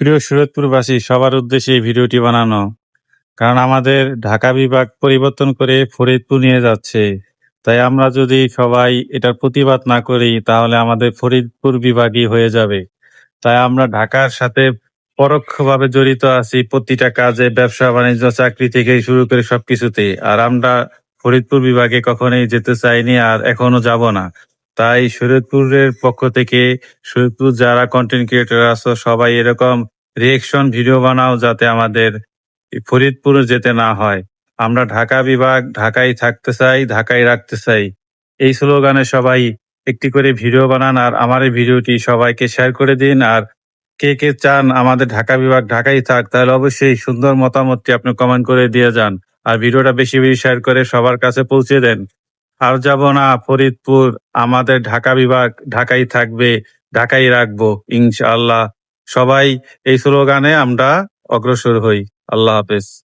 প্রিয় সুরতপুরবাসী, সবার উদ্দেশ্যে এই ভিডিওটি বানানো। কারণ আমাদের ঢাকা বিভাগ পরিবর্তন করে ফরিদপুর নিয়ে যাচ্ছে। তাই আমরা যদি সবাই এটার প্রতিবাদ না করি, তাহলে আমাদের ফরিদপুর বিভাগই হয়ে যাবে। তাই আমরা ঢাকার সাথে পরোক্ষভাবে জড়িত আছি প্রতিটা কাজে, ব্যবসা, বাণিজ্য, চাকরি থেকে শুরু করে সবকিছুতে আর আমরা ফরিদপুর বিভাগে কখনোই যেতে চাইনি আর এখনও যাব না। তাই শরীয়তপুরের পক্ষ থেকে শরীয়তপুর যারা কন্টেন্ট ক্রিয়েটর আছো, সবাই এরকম রিয়েকশন ভিডিও বানাও যাতে আমাদের ফরিদপুরে যেতে না হয়। আমরা ঢাকা বিভাগ, ঢাকায় থাকতে চাই, ঢাকায় রাখতে চাই। এই স্লোগানে সবাই একটি করে ভিডিও বানান আর আমার এই ভিডিওটি সবাইকে শেয়ার করে দিন। আর কে কে চান আমাদের ঢাকা বিভাগ, ঢাকায় থাক, তাহলে অবশ্যই সুন্দর মতামতটি আপনি কমেন্ট করে দিয়ে যান। আর ভিডিওটা বেশি বেশি শেয়ার করে সবার কাছে পৌঁছে দেন। আর যাব না ফরিদপুর। আমাদের ঢাকা বিভাগ ঢাকাই থাকবে, ঢাকাই রাখব, ইনশাআল্লাহ। সবাই এই স্লোগানে আমরা অগ্রসর হই। আল্লাহ হাফেজ।